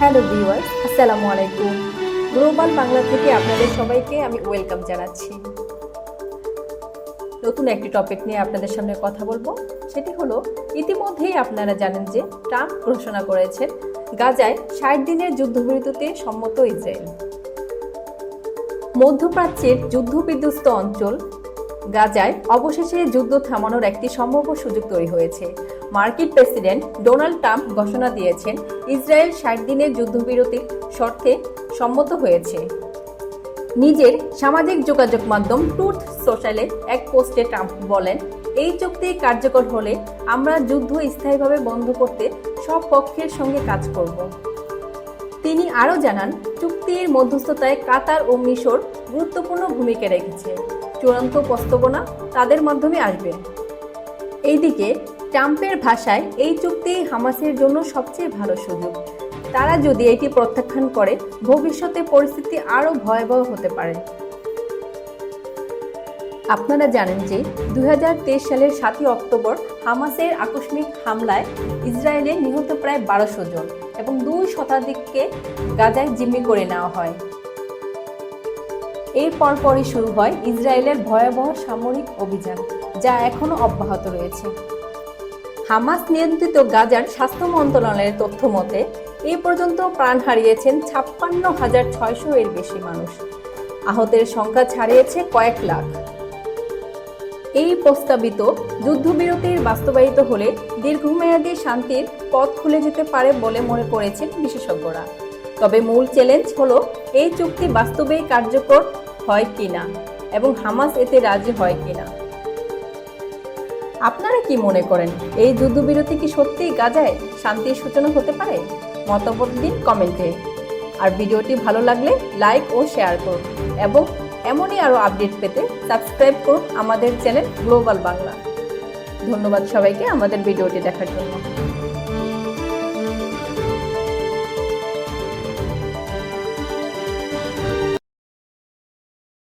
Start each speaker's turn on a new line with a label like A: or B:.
A: Hello viewers, আসসালামু আলাইকুম। Global Bangla থেকে আপনাদের সবাইকে আমি ওয়েলকাম জানাচ্ছি। নতুন একটি টপিক নিয়ে আপনাদের সামনে কথা বলব। সেটি হলো, ইতিমধ্যেই আপনারা জানেন যে ট্রাম্প ঘোষণা করেছেন, গাজায় ষাট দিনের যুদ্ধবিরতিতে সম্মত ইসরায়েল। মধ্যপ্রাচ্যের যুদ্ধবিধ্বস্ত অঞ্চল, গাজায় অবশেষে যুদ্ধ থামানোর একটি সম্ভাব্য সুযোগ তৈরি হয়েছে। মার্কিন প্রেসিডেন্ট ডোনাল্ড ট্রাম্প ঘোষণা দিয়েছেন, ইসরায়েল ষাট দিনের যুদ্ধবিরতির শর্তে সম্মত হয়েছে। নিজের সামাজিক যোগাযোগ মাধ্যম ট্রুথ সোশ্যালে এক পোস্টে ট্রাম্প বলেন, এই চুক্তি কার্যকর হলে আমরা যুদ্ধ স্থায়ীভাবে বন্ধ করতে সব পক্ষের সঙ্গে কাজ করব। তিনি আরও জানান, চুক্তির মধ্যস্থতায় কাতার ও মিশর গুরুত্বপূর্ণ ভূমিকা রেখেছে। চূড়ান্ত প্রস্তাবনা তাদের মাধ্যমে আসবে। এইদিকে ট্রাম্পের ভাষায় এই চুক্তি হামাসের জন্য সবচেয়ে ভালো সুযোগ। তারা যদি এটি প্রত্যাখ্যান করে, ভবিষ্যতে পরিস্থিতি আরও ভয়াবহ হতে পারে। আপনারা জানেন যে দু হাজার তেইশ সালের সাতই অক্টোবর হামাসের আকস্মিক হামলায় ইসরায়েলে নিহত প্রায় বারোশো জন এবং দুই শতাধিককে গাজায় জিম্মি করে নেওয়া হয়। এর পরপরই শুরু হয় ইসরায়েলের ভয়াবহ সামরিক অভিযান, যা এখনও অব্যাহত রয়েছে। হামাস নিয়ন্ত্রিত গাজার স্বাস্থ্য মন্ত্রণালয়ের তথ্য মতে, এ পর্যন্ত প্রাণ হারিয়েছেন ছাপ্পান্ন হাজার ছয়শো এর বেশি মানুষ। আহতের সংখ্যা ছাড়িয়েছে কয়েক লাখ। এই প্রস্তাবিত যুদ্ধবিরতির বাস্তবায়িত হলে দীর্ঘমেয়াদী শান্তির পথ খুলে যেতে পারে বলে মনে করেছেন বিশেষজ্ঞরা। তবে মূল চ্যালেঞ্জ হল, এই চুক্তি বাস্তবেই কার্যকর হয় কিনা এবং হামাস এতে রাজি হয় কিনা। আপনারা কি মনে করেন, এই যুদ্ধবিরতি কি সত্যিই গাজায় শান্তির সূচনা হতে পারে? মতামত দিন কমেন্টে। আর ভিডিওটি ভালো লাগলে লাইক ও শেয়ার করুন এবং এমনই আরও আপডেট পেতে সাবস্ক্রাইব করুন আমাদের চ্যানেল গ্লোবাল বাংলা। ধন্যবাদ সবাইকে আমাদের ভিডিওটি দেখার জন্য।